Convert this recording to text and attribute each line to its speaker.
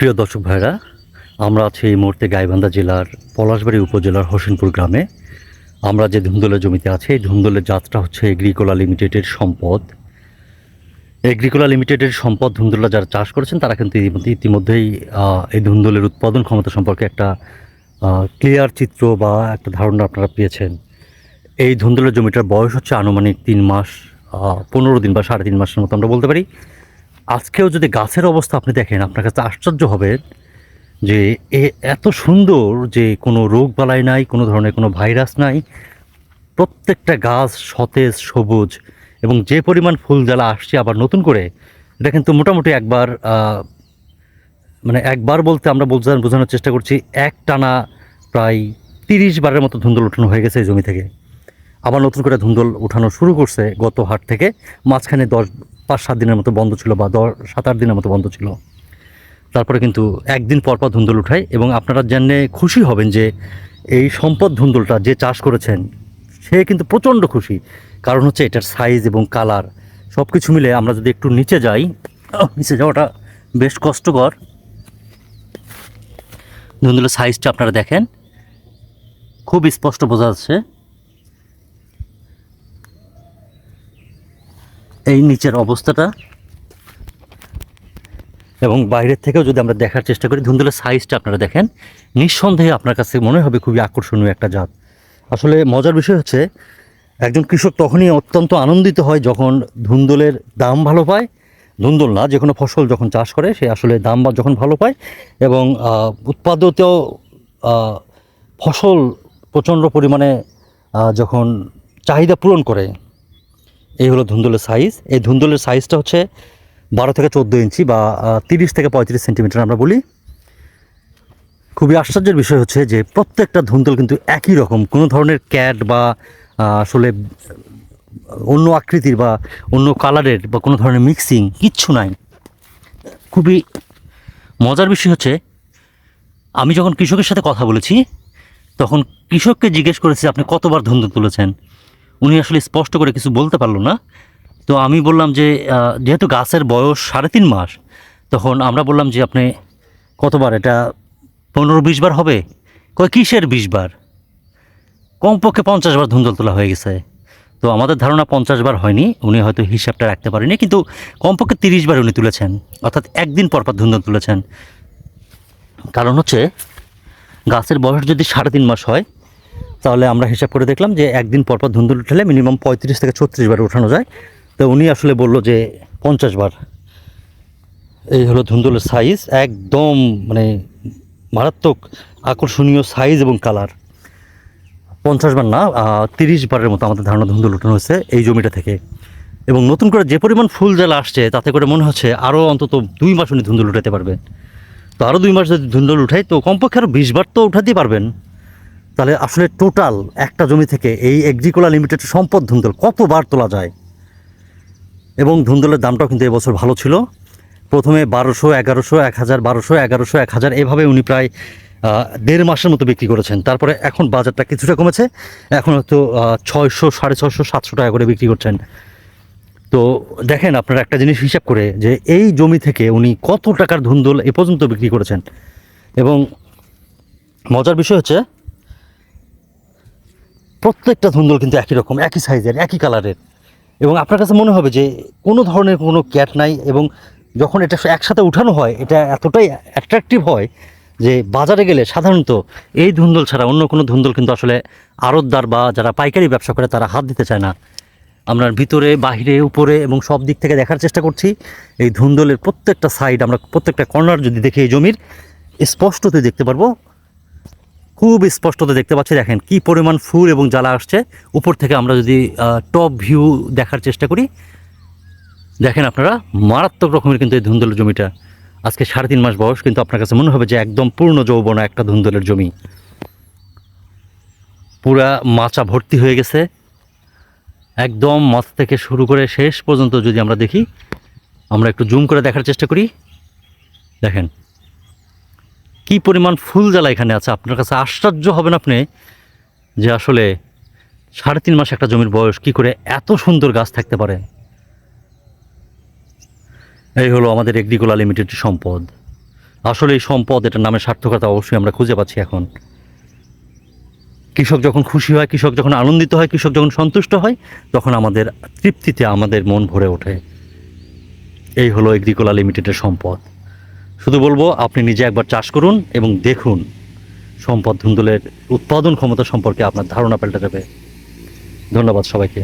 Speaker 1: প্রিয় দর্শক ভাইরা, আমরা আছি এই মুহূর্তে গাইবান্ধা জেলার পলাশবাড়ি উপজেলার হোসেনপুর গ্রামে। আমরা যে ধুন্দলের জমিতে আছি, এই ধুন্দলের জাতটা হচ্ছে এগ্রিকোলা লিমিটেডের সম্পদ। এগ্রিকোলা লিমিটেডের সম্পদ ধুন্দুল্লা যারা চাষ করেছেন, তারা কিন্তু ইতিমধ্যে- ইতিমধ্যেই এই ধুন্দলের উৎপাদন ক্ষমতা সম্পর্কে একটা ক্লিয়ার চিত্র বা একটা ধারণা আপনারা পেয়েছেন। এই ধুন্দুলের জমিটার বয়স হচ্ছে আনুমানিক তিন মাস পনেরো দিন বা সাড়ে তিন মাসের মতো আমরা বলতে পারি। আজকেও যদি গাছের অবস্থা আপনি দেখেন, আপনার কাছে আশ্চর্য হবে যে এ এত সুন্দর যে কোনো রোগ বালাই নাই, কোনো ধরনের কোনো ভাইরাস নাই, প্রত্যেকটা গাছ সতেজ, সবুজ এবং যে পরিমাণ ফুল জ্বালা আসছে আবার নতুন করে, এটা কিন্তু মোটামুটি একবার মানে একবার বলতে আমরা বোঝানো বোঝানোর চেষ্টা করছি, এক টানা প্রায় তিরিশ বারের মতো ধুন্দল উঠানো হয়ে গেছে এই জমি থেকে। আবার নতুন করে ধুন্দল উঠানো শুরু করছে গত হাট থেকে, মাঝখানে দশ পাঁচ সাত দিনের মতো বন্ধ ছিল বা দশ সাত আট দিনের মতো বন্ধ ছিল। তারপরে কিন্তু একদিন পর পর ধুন্দল উঠায় এবং আপনারা জেনে খুশি হবেন যে এই সম্পদ ধুন্দলটা যে চাষ করেছেন, সে কিন্তু প্রচণ্ড খুশি। কারণ হচ্ছে এটার সাইজ এবং কালার সব কিছু মিলে আমরা যদি একটু নিচে যাই নিচে যাওয়াটা বেশ কষ্টকর। ধুন্দুলের সাইজটা আপনারা দেখেন। খুব স্পষ্ট বোঝা যাচ্ছে। এই নিচের অবস্থাটা। এবং বাইরের থেকেও যদি আমরা দেখার চেষ্টা করি, ধুন্দুলের সাইজটা আপনারা দেখেন, নিঃসন্দেহে আপনার কাছে মনে হবে খুবই আকর্ষণীয় একটা জাত। আসলে মজার বিষয় হচ্ছে, একজন কৃষক তখনই অত্যন্ত আনন্দিত হয় যখন ধুন্দুলের দাম ভালো পায়। ধুন্দুল না যে কোনো ফসল যখন চাষ করে, সে আসলে দাম বা যখন ভালো পায় এবং উৎপাদিত ফসল প্রচণ্ড পরিমাণে যখন চাহিদা পূরণ করে এই হলো ধুন্দুলের সাইজ এই ধুন্দুলের সাইজটা হচ্ছে বারো থেকে চোদ্দ ইঞ্চি বা তিরিশ থেকে পঁয়ত্রিশ সেন্টিমিটার আমরা বলি, খুবই আশ্চর্যের বিষয় হচ্ছে যে প্রত্যেকটা ধুন্দুল কিন্তু একই রকম। কোনো ধরনের ক্যাট বা আসলে অন্য আকৃতির বা অন্য কালারের বা কোনো ধরনের মিক্সিং কিচ্ছু নাই। খুবই মজার বিষয় হচ্ছে, আমি যখন কৃষকের সাথে কথা বলেছি, তখন কৃষককে জিজ্ঞেস করেছি, আপনি কতবার ধুন্দুল তুলেছেন? উনি আসলে স্পষ্ট করে কিছু বলতে পারল না। তো আমি বললাম যে যেহেতু গাছের বয়স সাড়ে তিন মাস, তখন আমরা বললাম যে, আপনি কতবার? এটা পনেরো বিশ বার হবে? কয়, কিসের বিশ বার? কমপক্ষে পঞ্চাশ বার ধুন্দল তোলা হয়ে গেছে। তো আমাদের ধারণা পঞ্চাশ বার হয়নি, উনি হয়তো হিসাবটা রাখতে পারেনি, কিন্তু কমপক্ষে তিরিশ বার উনি তুলেছেন। অর্থাৎ একদিন পর পর ধুন্দল তুলেছেন। কারণ হচ্ছে, গাছের বয়স যদি সাড়ে তিন মাস হয় তাহলে আমরা হিসাব করে দেখলাম যে একদিন পর পর ধুন্দুল উঠালে মিনিমাম পঁয়ত্রিশ থেকে ছত্রিশ বার উঠানো যায়। তো উনি আসলে বলল যে পঞ্চাশ বার। এই হলো ধুন্দুলের সাইজ একদম মানে মারাত্মক আকর্ষণীয় সাইজ এবং কালার পঞ্চাশ বার না তিরিশ বারের মতো আমাদের ধারণা ধুন্দুল উঠানো হয়েছে এই জমিটা থেকে। এবং নতুন করে যে পরিমাণ ফুল জ্বালা আসছে, তাতে করে মনে হচ্ছে আরও অন্তত দুই মাস উনি ধুন্দুল উঠাতে পারবেন। তো আরও দুই মাস যদি ধুন্দুল উঠাই, তো কমপক্ষে আরও বিশ বার তো উঠাতেই পারবেন। তাহলে আসলে টোটাল একটা জমি থেকে এই এগ্রিকোলা লিমিটেড সম্পদ ধুন্দল কতবার তোলা যায়? এবং ধুন্দলের দামটাও কিন্তু এবছর ভালো ছিল। প্রথমে বারোশো, এগারোশো, এক হাজার, বারোশো, এগারোশো, এক হাজার এভাবে উনি প্রায় দেড় মাসের মতো বিক্রি করেছেন। তারপরে এখন বাজারটা কিছুটা কমেছে। এখন হয়তো ছয়শো, সাড়ে ছয়শো, সাতশো টাকা করে বিক্রি করছেন। তো দেখেন আপনারা একটা জিনিস হিসাব করে যে এই জমি থেকে উনি কত টাকার ধুন্দল এ পর্যন্ত বিক্রি করেছেন। এবং মজার বিষয় হচ্ছে প্রত্যেকটা ধুন্দল কিন্তু একই রকম, একই সাইজের একই কালারের এবং আপনার কাছে মনে হবে যে কোনো ধরনের কোনো ক্যাট নাই এবং যখন এটা একসাথে উঠানো হয়, এটা এতটাই অ্যাট্রাকটিভ হয় যে বাজারে গেলে সাধারণত এই ধুন্দল ছাড়া অন্য কোনো ধুন্দল কিন্তু আসলে আড়তদার বা যারা পাইকারি ব্যবসা করে তারা হাত দিতে চায় না। আমরা ভিতরে, বাহিরে, উপরে এবং সব দিক থেকে দেখার চেষ্টা করছি। এই ধুন্দলের প্রত্যেকটা সাইড আমরা প্রত্যেকটা কর্নার যদি দেখি এই জমির স্পষ্টতে দেখতে পারব খুব স্পষ্টতে দেখতে পাচ্ছি। দেখেন কি পরিমাণ ফুল এবং জ্বালা আসছে। উপর থেকে আমরা যদি টপ ভিউ দেখার চেষ্টা করি, দেখেন আপনারা, মারাত্মক রকমের কিন্তু এই ধুন্দলের জমিটা। আজকে সাড়ে তিন মাস বয়স, কিন্তু আপনার কাছে মনে হবে যে একদম পূর্ণ যৌবনা একটা ধুন্দলের জমি। পুরা মাচা ভর্তি হয়ে গেছে। একদম মাছ থেকে শুরু করে শেষ পর্যন্ত যদি আমরা দেখি, আমরা একটু জুম করে দেখার চেষ্টা করি। দেখেন কি পরিমাণ ফুল জ্বালা এখানে আছে? আপনার কাছে আশ্চর্য হবেন আপনি যে আসলে সাড়ে তিন মাস একটা জমির বয়স, কি করে এত সুন্দর গাছ থাকতে পারে? এই হলো আমাদের এগ্রিকোলা লিমিটেড সম্পদ। আসলে এই সম্পদ, এটার নামে সার্থকতা অবশ্যই আমরা খুঁজে পাচ্ছি এখন। কৃষক যখন খুশি হয়, কৃষক যখন আনন্দিত হয়, কৃষক যখন সন্তুষ্ট হয়, তখন আমাদের তৃপ্তিতে আমাদের মন ভরে ওঠে। এই হলো এগ্রিকোলা লিমিটেডের সম্পদ। শুধু বলব, আপনি নিজে একবার চাষ করুন এবং দেখুন সম্পদ ধুন্দুলের উৎপাদন ক্ষমতা সম্পর্কে আপনার ধারণা পাল্টে যাবে ধন্যবাদ সবাইকে।